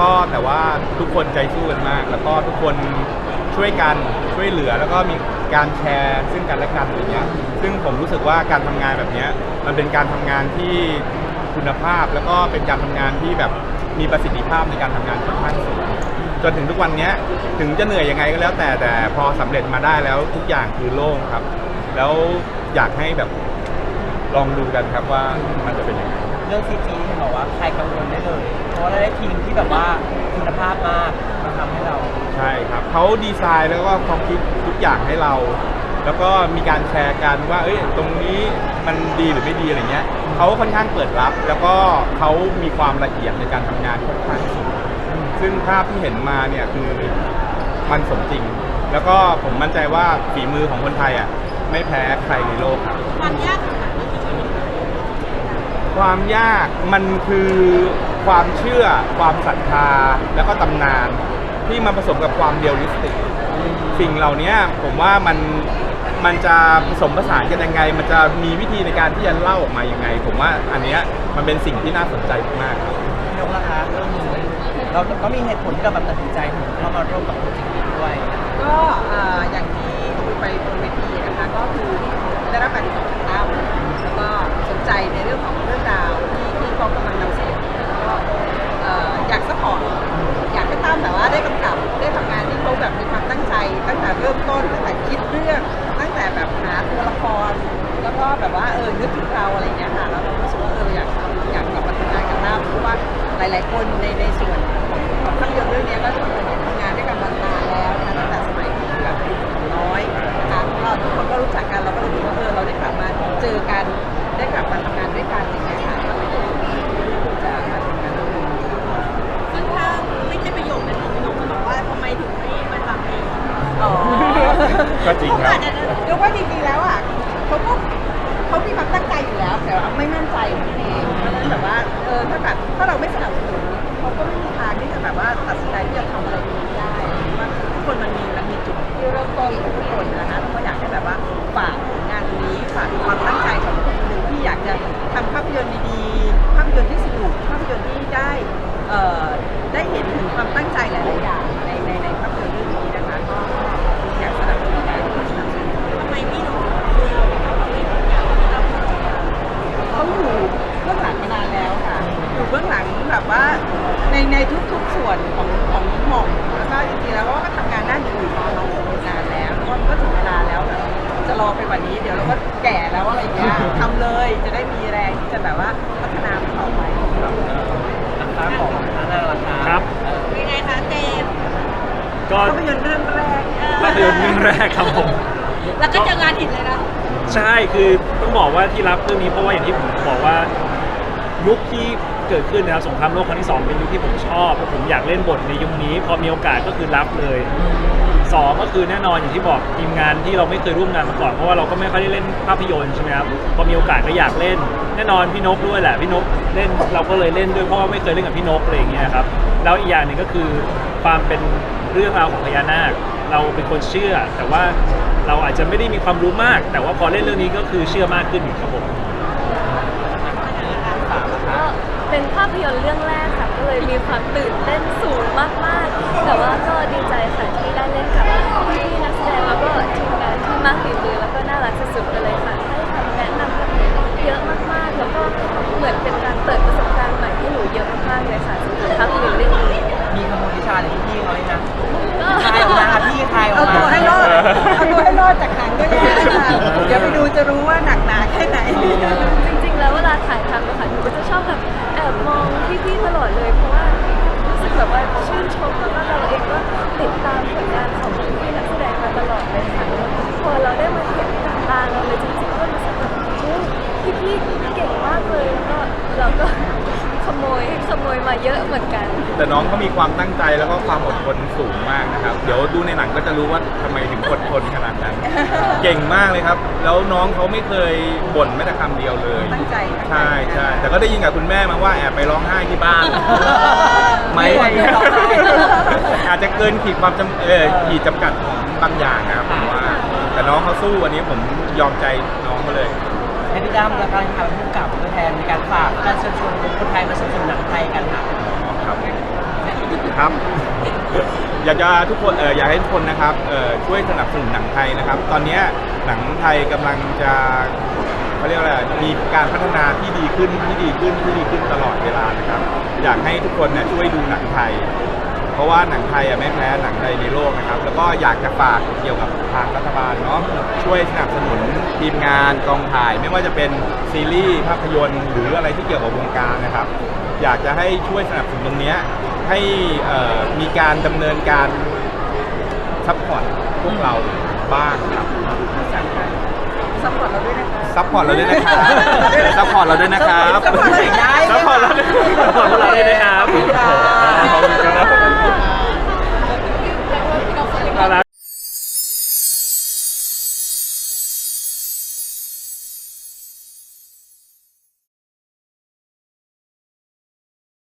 ก็แต่ว่าทุกคนใจสู้กันมาก แล้วก็ทุกคนช่วยกันช่วยเหลือแล้วก็มีการแชร์ซึ่งกันและกันอะไรเงี้ยซึ่งผมรู้สึกว่าการทำงานแบบเนี้ยมันเป็นการทำงานที่คุณภาพ แล้วก็เป็นการทำงานที่แบบมีประสิทธิภาพในการทำงานค่อนข้างสูงจนถึงทุกวันเนี้ยถึงจะเหนื่อยยังไงก็แล้วแต่แต่พอสำเร็จมาได้แล้วทุกอย่างคือโล่งครับ แล้วอยากให้แบบลองดูกันครับว่ามันจะเป็นยังไง เรื่องซีจีเห็นบอกว่าใครกังวลได้เลย เพราะว่าเราได้ทีมที่แบบว่าคุณภาพมากมาทำให้เรา ใช่ครับเขาดีไซน์แล้วก็ความคิดทุกอย่างให้เรา แล้วก็มีการแชร์กันว่า เอ้ยตรงนี้มันดีหรือไม่ดีอะไรเงี้ยเขาค่อนข้างเปิดรับ แล้วก็เขามีความละเอียดในการทำงานค่อนข้างสูงซึ่งภาพที่เห็นมาเนี่ยคือมันสมจริง แล้วก็ผมมั่นใจว่าฝีมือของคนไทยอะไม่แพ้ใครในโลกครับ ความยากของมันก็คือ ความยากมันคือความเชื่อ ความศรัทธาแล้วก็ตำนานที่มาผสมกับความเรียลลิสติกสิ่งเหล่านี้ผมว่ามันมันจะผสมผสานกันยังไง มันจะมีวิธีในการที่จะเล่าออกมายังไง ผมว่าอันเนี้ยมันเป็นสิ่งที่น่าสนใจมากครับพี่นกราคาเรื่องนี้เราก็มีเหตุผลที่เราแบบตัดสินใจถึงเข้ามาร่วมกับโปรเจกต์นี้ด้วย ออนึกถึงเราอะไรอย่างเงี้ยค่ะแล้วเรารู้สึกว่าเอออยากอยากกลับมาทำงานกับตั้มเพราะว่าหลาย ๆ คนในในส่วนของของภาพยนตร์เรื่องเนี้ยก็จะเคยทำงานด้วยกันมานานแล้วนะคะตั้งแต่สมัยที่แบบน้อยนะคะเราทุกคนก็รู้จักกันเราก็เลยรู้ว่าเออเราได้กลับมาเจอกันได้กลับมาทำงานด้วยกันอย่างเงี้ยค่ะก็เลยจะมาทำงานร่วมกันค่อนข้างไม่ใช่ประโยคนั้นของพี่นกมันบอกว่าทำไมถึงไม่มาทำเองอ๋อก็จริงครับอาจจะเรียกว่าจริงๆแล้วอะเขาก็ เขามีความตั้งใจอยู่แล้ว แต่ว่าไม่มั่นใจนั่นเองเพราะฉะนั้นแบบว่าเออถ้าแบบถ้าเราไม่สนับสนุนเขาก็ไม่มีทางที่จะแบบว่าตัดสินใจที่จะทำอะไรได้ว่าทุกคนมันมีมันมีจุดที่เริ่มต้นของทุกคนนะคะเราก็อยากให้แบบว่าฝากผลงานนี้ฝากความตั้งใจของคนหนึ่งที่อยากจะทำภาพยนตร์ดีๆ ภาพยนตร์ที่สนุกภาพยนตร์ที่ได้เอ่อได้เห็นถึงความตั้งใจหลายๆอย่างใน ในในทุกๆส่วนของของหม่อมแล้วก็จริงๆแล้วก็ทำงานด้านอื่นมาเรานานแล้วก็ก็ถึงเวลาแล้วแบบจะรอไปกว่านี้เดี๋ยวเราก็แก่แล้วอะไรอย่างเงี้ยทำเลยจะได้มีแรงที่จะแบบว่าพัฒนามันต่อไปราคาของนานาราคาครับเป็นไงคะเจมส์ก็ภาพยนตร์เรื่องแรกภาพยนตร์เรื่องแรกครับผม แล้วก็เจองานหินเลยนะ ใช่คือต้องบอกว่าที่รับเรื่องนี้เพราะว่าอย่างที่ผมบอกว่า ยุคที่เกิดขึ้นนะครับสงครามโลกครั้งที่สองเป็นยุคที่ผมชอบและผมอยากเล่นบทในยุคนี้ พอมีโอกาสก็คือรับเลยสองก็คือแน่นอนอย่างที่บอกทีมงานที่เราไม่เคยร่วมงานมาก่อนเพราะว่าเราก็ไม่ค่อยได้เล่นภาพยนตร์ใช่ไหมครับพอมีโอกาสก็อยากเล่น แน่นอนพี่นกด้วยแหละพี่นกเล่นเราก็เลยเล่นด้วยเพราะว่าไม่เคยเล่นกับพี่นกอะไรอย่างเงี้ยครับแล้วอีกอย่างหนึ่งก็คือความเป็นเรื่องราวของพญานาค เราเป็นคนเชื่อ แต่ว่าเราอาจจะไม่ได้มีความรู้มาก แต่ว่าพอเล่นเรื่องนี้ก็คือเชื่อมากขึ้นครับผม เป็นภาพยนตร์เรื่องแรกค่ะ ก็เลยมีความตื่นเต้นสูงมากๆ แต่ว่าก็ดีใจค่ะที่ได้เล่นกับพี่ๆนักแสดงแล้วก็ทีมงานที่มากฝีมือแล้วก็น่ารักสุดๆกันเลยค่ะให้คำแนะนำกับหนูเยอะมากๆ แล้วก็เหมือนเป็นการเปิดประสบการณ์ใหม่ให้หนูเยอะมากๆเลยค่ะสำหรับภาพยนตร์เรื่องนี้มีขโมยวิชาเลยพี่เขาเลยนะก็คายออกมาค่ะพี่คายออเอากมาตัวให้รอดเอาตัวให้รอดจากหนังด้วยนะเดี๋ยวไปดูจะรู้ว่าหนักหนาแค่ไหนจริงๆ แล้วเวลาถ่ายทำอะค่ะหนูก็จะชอบแบบแอบมองพี่ๆตลอดเลยเพราะว่ารู้สึกแบบว่าชื่นชมแล้วก็เราเองก็ติดตามผลงานของพี่ๆนักแสดงมาตลอดเลยค่ะพอเราได้มาเห็นกับตาเราเลยจริงๆก็รู้สึกแบบโอ้พี่ๆเก่งมากเลยแล้วก็เราก็ ขโมยขโมยมาเยอะเหมือนกัน แต่น้องเขามีความตั้งใจแล้วก็ความอดทนสูงมากนะครับ เดี๋ยวดูในหนังก็จะรู้ว่าทำไมถึงอดทนขนาดนั้น เก่งมากเลยครับ แล้วน้องเขาไม่เคยบ่นแม้แต่คำเดียวเลย ตั้งใจใช่ใช่แต่ก็ได้ยินกับคุณแม่มาว่าแอบไปร้องไห้ที่บ้านไหมไม่ไหวร้องไห้ อาจจะเกินขีดความจำเออขีดจำกัดของบางอย่างนะครับผมว่า แต่น้องเขาสู้วันนี้ผมยอมใจน้องเขาเลย ให้พี่ดำและการทำผู้กำกับตัวแทนในการฝากการเชิญชวนคนไทยมาสนับสนุนหนังไทยกันค่ะครับคครับอยากจะทุกคนเอออยากให้ทุกคนนะครับเออช่วยสนับสนุนหนังไทยนะครับ ตอนนี้หนังไทยกำลังจะเขาเรียกว่าอะไรมีการพัฒนาที่ดีขึ้นที่ดีขึ้นที่ดีขึ้นตลอดเวลานะครับ อยากให้ทุกคนเนี่ยช่วยดูหนังไทย เพราะว่าหนังไทยอะไม่แพ้หนังใดในโลกนะครับ แล้วก็อยากจะฝากเกี่ยวกับทางรัฐบาลเนาะช่วยสนับสนุนทีมงานกองถ่าย ไม่ว่าจะเป็นซีรีส์ภาพยนตร์หรืออะไรที่เกี่ยวกับวงการนะครับ อยากจะให้ช่วยสนับสนุนตรงเนี้ยให้เอ่อมีการดำเนินการซัพพอร์ตพวกเราบ้างครับซัพพอร์ตเราด้วยนะคะซัพพอร์ตเราด้วยนะครับซัพพอร์ตเราด้วยนะครับซัพพอร์ตเราอีกได้ซัพพอร์ตเราด้วยซัพพอร์ตเราด้วยนะครับขอบคุณครับ